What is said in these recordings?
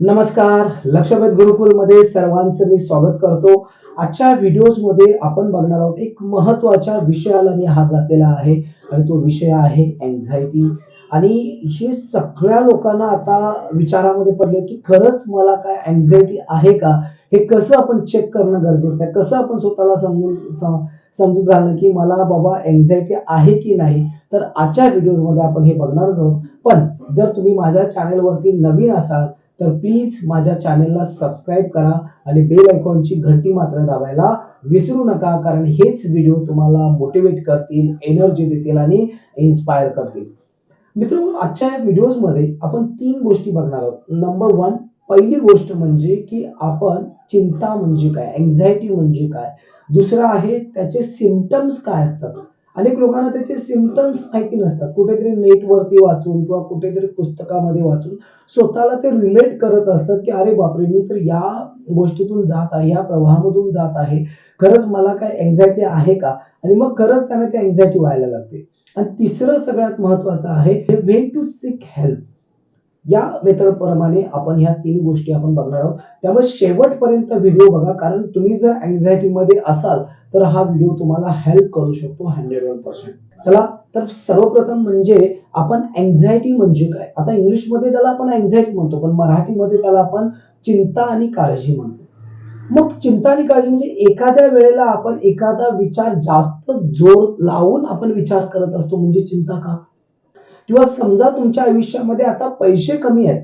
नमस्कार. लक्षवेध गुरुकुलमध्ये सर्वांचं मी स्वागत करतो. आजच्या व्हिडिओजमध्ये आपण बघणार आहोत एक महत्त्वाच्या विषयाला मी हात घातलेला आहे आणि तो विषय आहे अँझायटी आणि हे सगळ्या लोकांना आता विचारामध्ये पडले की खरंच मला काय अँझायटी आहे का? हे कसं आपण चेक करणं गरजेचं आहे? कसं आपण स्वतःला समजून सम- समजूत घालणं की मला बाबा अँझायटी आहे की नाही? तर आजच्या व्हिडिओमध्ये आपण हे बघणारच आहोत. पण जर तुम्ही माझ्या चॅनेलवरती नवीन असाल तर प्लीज माझ्या चॅनलला सबस्क्राईब करा आणि बेल आयकॉनची घंटी मात्र दाबायला विसरू नका कारण हेच व्हिडिओ तुम्हाला मोटिवेट करतील एनर्जी देतील आणि इन्स्पायर करतील. मित्र आजच्या या व्हिडिओजमध्ये आपण तीन गोष्टी बघणार आहोत. नंबर वन पहिली गोष्ट म्हणजे की आपण चिंता म्हणजे काय अँझायटी म्हणजे काय? दुसरं आहे त्याचे सिमटम्स काय असतात? अनेक लोकांना त्याचे सिमटम्स माहिती नसतात. कुठेतरी नेटवरती वाचून किंवा कुठेतरी पुस्तकामध्ये वाचून स्वतःला ते रिलेट करत असतात की अरे बापरे मी तर या गोष्टीतून जात आहे या प्रवाहामधून जात आहे. खरंच मला काय अँझायटी आहे का? आणि मग खरंच त्यांना ते अँझायटी व्हायला लागते. आणि तिसरं सगळ्यात महत्वाचं आहे वेन टू सिक हेल्प या मेथडप्रमाणे आपण ह्या तीन गोष्टी आपण बघणार आहोत. त्यामुळे शेवटपर्यंत व्हिडिओ बघा कारण तुम्ही जर अँझायटीमध्ये असाल तर हा व्हिडिओ तुम्हाला हेल्प करू शकतो हंड्रेड वन पर्सेंट चला तर सर्वप्रथम म्हणजे आपण अँझायटी म्हणजे काय? आता इंग्लिशमध्ये त्याला आपण अँझायटी म्हणतो पण मराठीमध्ये त्याला आपण चिंता आणि काळजी म्हणतो. मग चिंता आणि काळजी म्हणजे एखाद्या वेळेला आपण एखादा विचार जास्त जोर लावून आपण विचार करत असतो म्हणजे चिंता का? किंवा समजा तुमच्या आयुष्यामध्ये आता पैसे कमी आहेत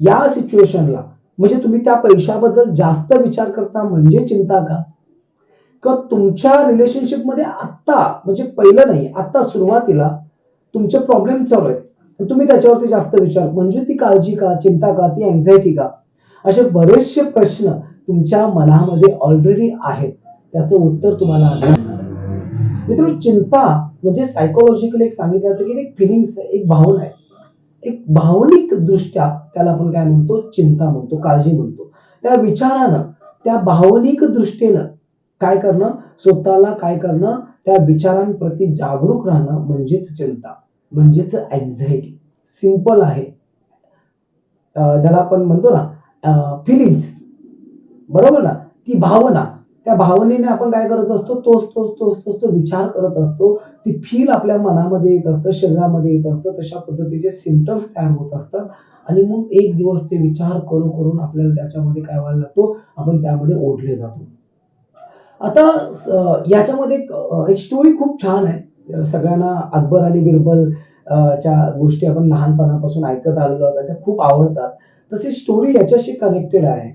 या सिच्युएशनला म्हणजे तुम्ही त्या पैशाबद्दल जास्त विचार करता म्हणजे चिंता का? किंवा तुमच्या रिलेशनशिपमध्ये आत्ता म्हणजे पहिलं नाही आत्ता सुरुवातीला तुमचे प्रॉब्लेम चालू आहेत. तुम्ही त्याच्यावरती जास्त विचार म्हणजे ती काळजी का चिंता का ती अँझायटी का? असे बरेचसे प्रश्न तुमच्या मनामध्ये ऑलरेडी आहेत. त्याचं उत्तर तुम्हाला आज मित्र चिंता म्हणजे सायकोलॉजिकल एक सांगितलं जातं की एक फिलिंग्स एक भावना आहे. एक भावनिक दृष्ट्या त्याला आपण काय म्हणतो? चिंता म्हणतो काळजी म्हणतो. त्या विचारानं त्या भावनिक दृष्टीनं काय करणं? स्वतःला काय करणं? त्या विचारांप्रती जागरूक राहणं म्हणजेच चिंता म्हणजेच अँझायटी सिंपल आहे. ज्याला आपण म्हणतो ना फिलिंग्स बरोबर ना? ती भावना. त्या भावनेने आपण काय करत असतो? तोच तोच तोच तोच तो विचार करत असतो. ती फील आपल्या मनामध्ये येत असतं शरीरामध्ये येत असतं. तशा पद्धतीचे सिमटम्स तयार होत असतात. आणि मग एक दिवस ते विचार करून करून आपल्याला त्याच्यामध्ये काय व्हायला लागतो? आपण त्यामध्ये ओढले जातो. आता याच्यामध्ये एक स्टोरी खूप छान आहे. सगळ्यांना अकबर आणि बिरबल च्या गोष्टी आपण लहानपणापासून ऐकत आलेलो आहोत त्या खूप आवडतात. तशी स्टोरी याच्याशी कनेक्टेड आहे.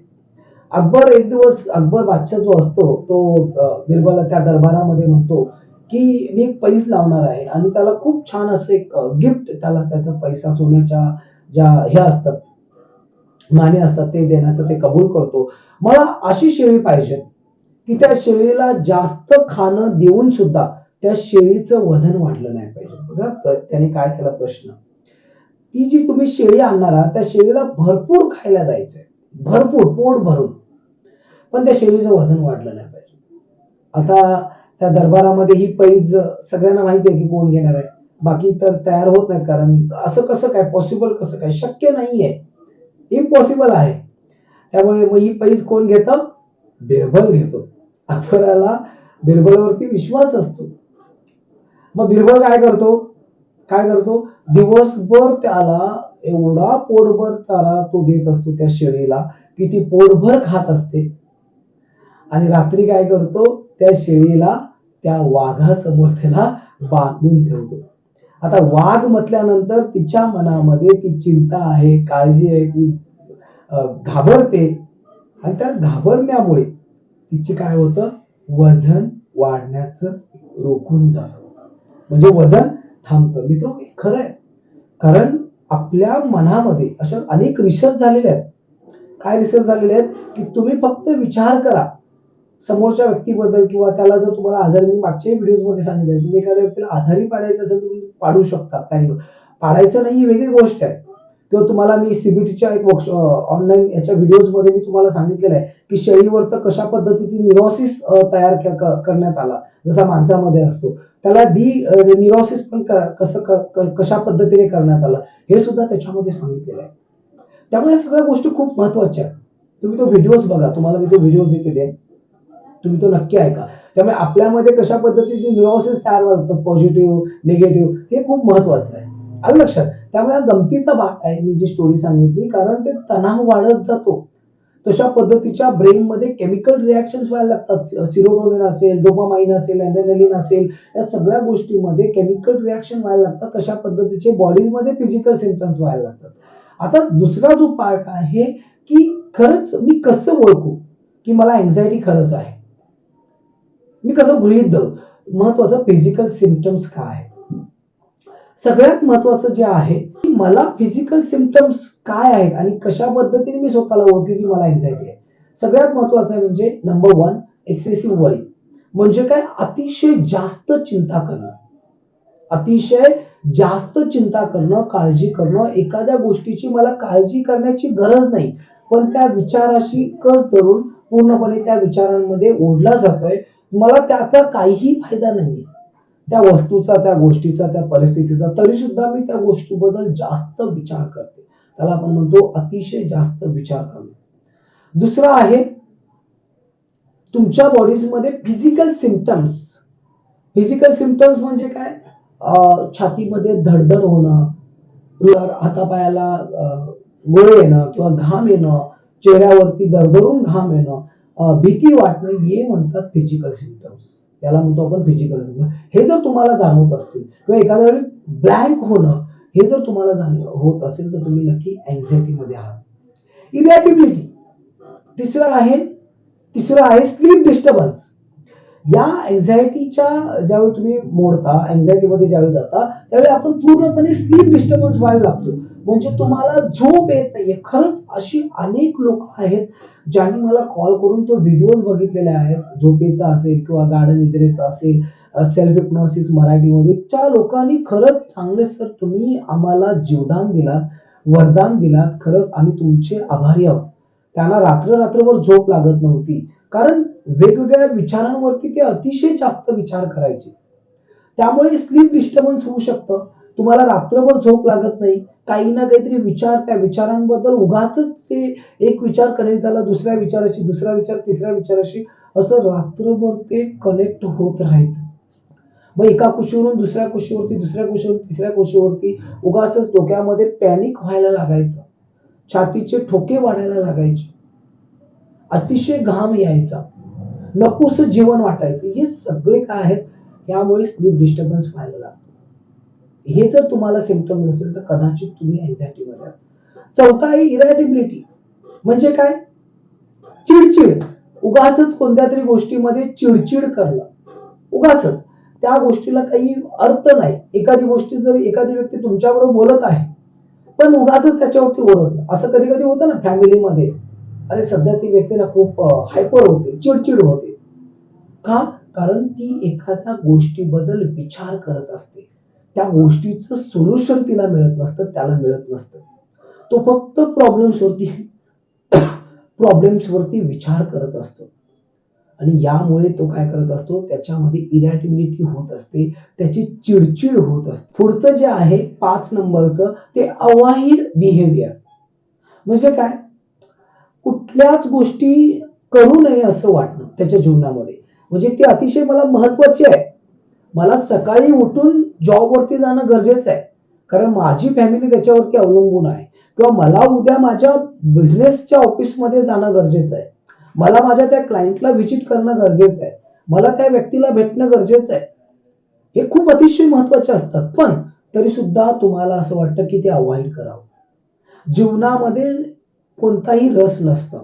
अकबर एक दिवस अकबर बादशाह जो असतो तो अं, बिरबल त्या दरबारामध्ये म्हणतो की मी एक पैस लावणार आहे. आणि त्याला खूप छान असं एक गिफ्ट त्याला त्याचा पैसा सोन्याच्या ज्या हे असतात माने असतात ते देण्याचं ते कबूल करतो. मला अशी शेळी पाहिजे की त्या शेळीला जास्त खाणं देऊन सुद्धा त्या शेळीचं वजन वाढलं नाही पाहिजे. बघा त्याने काय केला प्रश्न. ती जी तुम्ही शेळी आणणार आहात त्या शेळीला भरपूर खायला द्यायचंय. भरपूर पोट भरून. पण त्या शेळीचं वजन वाढलं नाही पाहिजे. आता त्या दरबारामध्ये ही पैज सगळ्यांना माहिती आहे की कोण घेणार आहे. बाकी तर तयार होत नाहीत कारण असं कसं काय पॉसिबल कसं काय? शक्य नाही आहे इम्पॉसिबल आहे. त्यामुळे मग ही पैज कोण घेतं? बिरबल घेतो. अकबराला बिरबलवरती विश्वास असतो. मग बिरबल काय करतो? काय करतो? दिवसभर त्याला एवढा पोटभर चारा तो देत असतो त्या शेळीला की ती पोटभर खात असते. आणि रात्री काय करतो? त्या शेळीला त्या वाघासमोर त्याला बांधून ठेवतो. आता वाघ म्हटल्यानंतर तिच्या मनामध्ये ती चिंता आहे काळजी आहे ती घाबरते. आणि त्या घाबरण्यामुळे तिचे काय होतं? वजन वाढण्याचं रोखून जातं. म्हणजे वजन थांबतं. मित्र हे खरं आहे. कारण आपल्या मनामध्ये अशा अनेक रिसर्च झालेले आहेत. काय रिसर्च झालेले आहेत? की तुम्ही फक्त विचार करा. समोरच्या व्यक्तीबद्दल किंवा त्याला जर तुम्हाला आजारी मी मागच्या व्हिडिओजमध्ये सांगितलं तुम्ही एखाद्या व्यक्तीला आजारी पाडायचं असेल तुम्ही पाडू शकता काही पाडायचं नाही ही वेगळी गोष्ट आहे. किंवा तुम्हाला मी सीबीटीच्या एक ऑनलाईन याच्या व्हिडिओजमध्ये मी तुम्हाला सांगितलेलं आहे की शेळीवर तर कशा पद्धतीची निरोसिस तयार करण्यात आला जसा माणसामध्ये असतो. त्याला डी निरोसिस पण कसं कशा पद्धतीने करण्यात आलं हे सुद्धा त्याच्यामध्ये सांगितलेलं आहे. त्यामुळे सगळ्या गोष्टी खूप महत्त्वाच्या आहेत. तुम्ही तो व्हिडिओज बघा तुम्हाला मी तो व्हिडिओज इथे देईन. तुम्ही तो नक्की ऐका. त्यामुळे आपल्यामध्ये कशा पद्धतीचे न्यूरोसिस तयार होतात पॉझिटिव्ह निगेटिव्ह हे खूप महत्वाचं आहे. आलं लक्षात? त्यामुळे हा गमतीचा भाग आहे मी जी स्टोरी सांगितली कारण ते तणाव वाढत जातो. तशा पद्धतीच्या ब्रेन मध्ये केमिकल रिॲक्शन व्हायला लागतात. सिरोटोनिन असेल डोपामाइन असेल अँडेनलिन असेल या सगळ्या गोष्टीमध्ये केमिकल रिॲक्शन व्हायला लागतात. तशा पद्धतीचे बॉडीजमध्ये फिजिकल सिम्पटम्स व्हायला लागतात. आता दुसरा जो पार्ट आहे की खरंच मी कसं ओळखू की मला अँझायटी खरंच आहे? मी कसं गृहित धरू? महत्वाचं फिजिकल सिम्पटम्स काय? आहे सगळ्यात महत्वाचं जे आहे की मला फिजिकल सिमटम्स काय आहेत आणि कशा पद्धतीने मी स्वतःला ओळखू की मला एन्झायटी आहे? सगळ्यात महत्वाचं आहे म्हणजे नंबर वन एक्सेसिव्ह वरी म्हणजे काय? अतिशय जास्त चिंता करणं. अतिशय जास्त चिंता करणं काळजी करणं एखाद्या गोष्टीची मला काळजी करण्याची गरज नाही. पण त्या विचाराशी कस धरून पूर्णपणे त्या विचारांमध्ये ओढला जातोय? मला त्याचा काहीही फायदा नाहीये. त्या वस्तूचा त्या गोष्टीचा त्या परिस्थितीचा तरी सुद्धा मी त्या गोष्टीबद्दल जास्त विचार करते. त्याला आपण म्हणतो अतिशय जास्त विचार करणे. दुसरं आहे तुमच्या बॉडीजमध्ये फिजिकल सिम्पटम्स फिजिकल सिम्पटम्स म्हणजे काय? अं, छातीमध्ये धडधड होणं हातापायाला अं, गोळे येणं किंवा घाम येणं चेहऱ्यावरती दरदरून घाम येणं भीती वाटणं हे म्हणतात फिजिकल सिमटम्स याला म्हणतो आपण फिजिकल सिम्पटम्स हे जर तुम्हाला जाणवत असतील किंवा एखाद्या वेळी ब्लँक होणं हे जर तुम्हाला जाणव होत असेल तर तुम्ही नक्की अँझायटीमध्ये आहात. इरॅटिबिलिटी तिसरं आहे तिसरं आहे स्लीप डिस्टर्बन्स या अँझायटीच्या ज्यावेळी तुम्ही मोडता anxiety मध्ये ज्यावेळी जाता त्यावेळी आपण पूर्णपणे स्लीप डिस्टर्बन्स व्हायला लागतो. म्हणजे तुम्हाला झोप येत नाहीये. खरंच अशी अनेक लोक आहेत ज्यांनी मला कॉल करून तो व्हिडिओज बघितलेले आहेत. झोपेचा असेल किंवा गाढ निद्रेचा असेल सेल्फ हिप्नॉसिस मराठीमध्ये. त्या लोकांनी खरंच चांगले सर तुम्ही आम्हाला जीवदान दिलात वरदान दिलात. खरंच आम्ही तुमचे आभारी आहोत. त्यांना रात्र रात्रभर झोप लागत नव्हती. कारण वेगवेगळ्या विचारांवरती ते अतिशय जास्त विचार करायचे. त्यामुळे स्लीप डिस्टर्बन्स होऊ शकतं. तुम्हाला रात्रभर झोप लागत नाही. काही ना काहीतरी विचार त्या विचारांबद्दल उगाच ते एक विचार कनेक्ट झाला दुसऱ्या विचाराशी दुसरा विचार तिसऱ्या विचाराशी असं रात्रभर ते कनेक्ट होत राहायचं. मग एका कुशीवरून दुसऱ्या कुशीवरती दुसऱ्या कुशीवर तिसऱ्या कुशीवरती उगाच डोक्यामध्ये पॅनिक व्हायला लागायचं. छातीचे ठोके वाढायला लागायचे. अतिशय घाम यायचा. नकोस जीवन वाटायचं. हे सगळे काय आहेत? यामुळे स्लीप डिस्टर्बन्स व्हायला लागतो. हे जर तुम्हाला सिम्पटम्स असेल तर कदाचित तुम्ही anxiety मध्ये चौथा आहे इरॅटिबिलिटी म्हणजे काय? चिडचिड. उगाच कोणत्या तरी गोष्टीमध्ये चिडचिड करणं. उगाच त्या गोष्टीला काही अर्थ नाही. एखादी गोष्टी जर एखादी व्यक्ती तुमच्याबरोबर बोलत आहे पण उगाच त्याच्यावरती ओरडणं. असं कधी कधी होतं ना फॅमिलीमध्ये अरे सध्या ती व्यक्तीला खूप हायपर होते चिडचिड होते. का? कारण ती एखाद्या गोष्टीबद्दल विचार करत असते. त्या गोष्टीचं सोल्युशन तिला मिळत नसतं त्याला मिळत नसतं. तो फक्त प्रॉब्लेम्स वरती प्रॉब्लेम्स वरती विचार करत असतो. आणि यामुळे तो काय करत असतो त्याच्यामध्ये इरॅटिबिलिटी होत असते त्याची चिडचिड होत असते. पुढचं जे आहे पाच नंबरचं ते अवाहिर बिहेवियर म्हणजे काय? कुठल्याच गोष्टी करू नये असं वाटणं त्याच्या जीवनामध्ये. म्हणजे ती अतिशय मला महत्वाची आहे. मला सकाळी उठून जॉबवरती जाणं गरजेचं आहे. कारण माझी फॅमिली त्याच्यावरती अवलंबून आहे. किंवा मला उद्या माझ्या बिझनेसच्या ऑफिसमध्ये जाणं गरजेचं आहे. मला माझ्या त्या क्लायंटला व्हिजिट करणं गरजेचं आहे. मला त्या व्यक्तीला भेटणं गरजेचं आहे. हे खूप अतिशय महत्त्वाचे असतात. पण तरी सुद्धा तुम्हाला असं वाटतं की ते अवॉइड करावं. जीवनामध्ये कोणताही रस नसतं.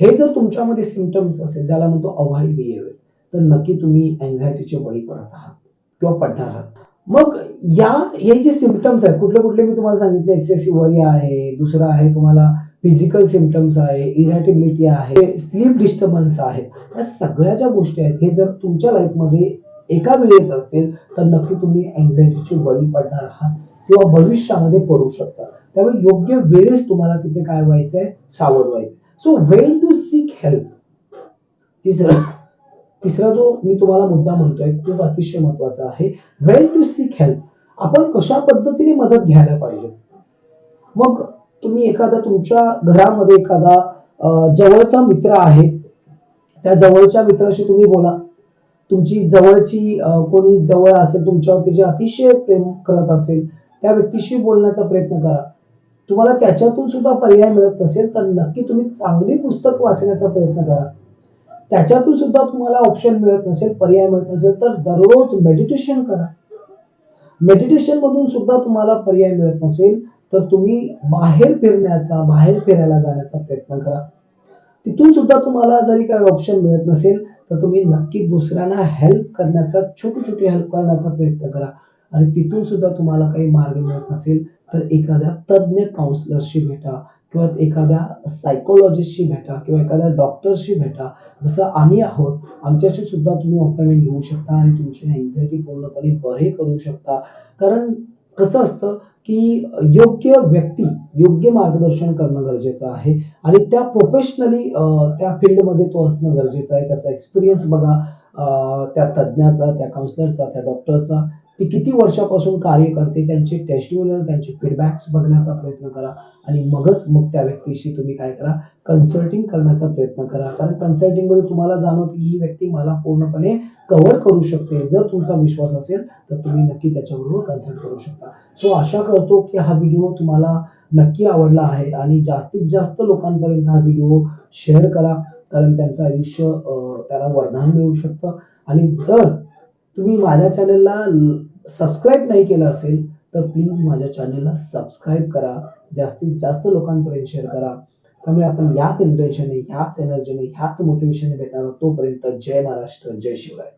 हे जर तुमच्यामध्ये सिमटम्स असेल त्याला म्हणतो अवॉइड बिहेवियर तर नक्की तुम्ही अँझायटीचे बळी पडत आहात किंवा पडणार आहात. मग या हे जे सिमटम्स आहेत कुठले कुठले मी तुम्हाला सांगितले एक्सेसिव्ह वरी आहे दुसरं आहे तुम्हाला फिजिकल सिमटम्स आहे इरॅटिबिलिटी आहे स्लीप डिस्टर्बन्स आहे. या सगळ्या ज्या गोष्टी आहेत हे जर तुमच्या लाईफमध्ये एका वेळी येत असतील तर नक्की तुम्ही अँझायटीचे बळी पडणार आहात किंवा भविष्यामध्ये पडू शकता. त्यामुळे योग्य वेळेस तुम्हाला तिथे काय व्हायचंय? सावध व्हायचं so well to seek help तिसरं. तिसरा जो मी तुम्हाला मुद्दा म्हणतोय खूप अतिशय महत्त्वाचा आहे वेल टू सीक हेल्प आपण कशा पद्धतीने मदत घ्यायला पाहिजे? मग तुम्ही एखादा तुमच्या घरामध्ये एखादा जवळचा मित्र आहे त्या जवळच्या मित्राशी तुम्ही बोला. तुमची जवळची कोणी जवळ असेल तुमच्यावरती जे अतिशय प्रेम करत असेल त्या व्यक्तीशी बोलण्याचा प्रयत्न करा. तुम्हाला त्याच्यातून सुद्धा पर्याय मिळत नसेल तर नक्की तुम्ही चांगली पुस्तक वाचण्याचा प्रयत्न करा. त्याच्यातून सुद्धा तुम्हाला ऑप्शन मिळत नसेल पर्याय मिळत नसेल तर दररोज मेडिटेशन करा. मेडिटेशन मधून सुद्धा तुम्हाला पर्याय मिळत नसेल तर तुम्ही बाहेर फिरण्याचा बाहेर फिरायला जाण्याचा प्रयत्न करा. तिथून सुद्धा तुम्हाला जरी काही ऑप्शन मिळत नसेल तर तुम्ही नक्की दुसऱ्यांना हेल्प करण्याचा छोटी छोटी हेल्प करण्याचा प्रयत्न करा. आणि तिथून सुद्धा तुम्हाला काही मार्ग मिळत नसेल तर एखाद्या तज्ज्ञ काउन्सिलरशी भेटा. किंवा एखाद्या सायकोलॉजिस्टशी भेटा किंवा एखाद्या डॉक्टरशी भेटा जसं आम्ही आहोत आमच्याशी सुद्धा तुम्ही अपॉइंटमेंट घेऊ शकता आणि तुमची अँझायटी पूर्णपणे बरे करू शकता. कारण कसं असतं की योग्य व्यक्ती योग्य मार्गदर्शन करणं गरजेचं आहे आणि त्या प्रोफेशनली त्या फील्डमध्ये तो असणं गरजेचं आहे. त्याचा एक्सपिरियन्स बघा त्या तज्ज्ञाचा त्या काउन्सिलरचा त्या डॉक्टरचा ती किती वर्षापासून कार्य करते त्यांचे टेस्टिमोनियल त्यांचे फीडबॅक्स बघण्याचा प्रयत्न करा आणि मगच मग त्या व्यक्तीशी तुम्ही काय करा कन्सल्टिंग करण्याचा प्रयत्न करा. कारण कन्सल्टिंगमध्ये तुम्हाला जाणवते की ही व्यक्ती मला पूर्णपणे कव्हर करू शकते. जर तुमचा विश्वास असेल तर तुम्ही नक्की त्याच्याबरोबर कन्सल्ट करू शकता. सो आशा करतो की हा व्हिडिओ तुम्हाला नक्की आवडला आहे आणि जास्तीत जास्त लोकांपर्यंत हा व्हिडिओ शेअर करा. कारण त्यांचं आयुष्य त्याला वरदान मिळू शकतं. आणि जर तुम्ही माझ्या चॅनलला सबस्क्राईब नाही केलं असेल तर प्लीज माझ्या चॅनलला सबस्क्राईब करा. जास्तीत जास्त लोकांपर्यंत शेअर करा. त्यामुळे आपण याच इंटेन्शनने ह्याच एनर्जीने ह्याच मोटिवेशनने भेटणार तोपर्यंत जय महाराष्ट्र जय शिवराय.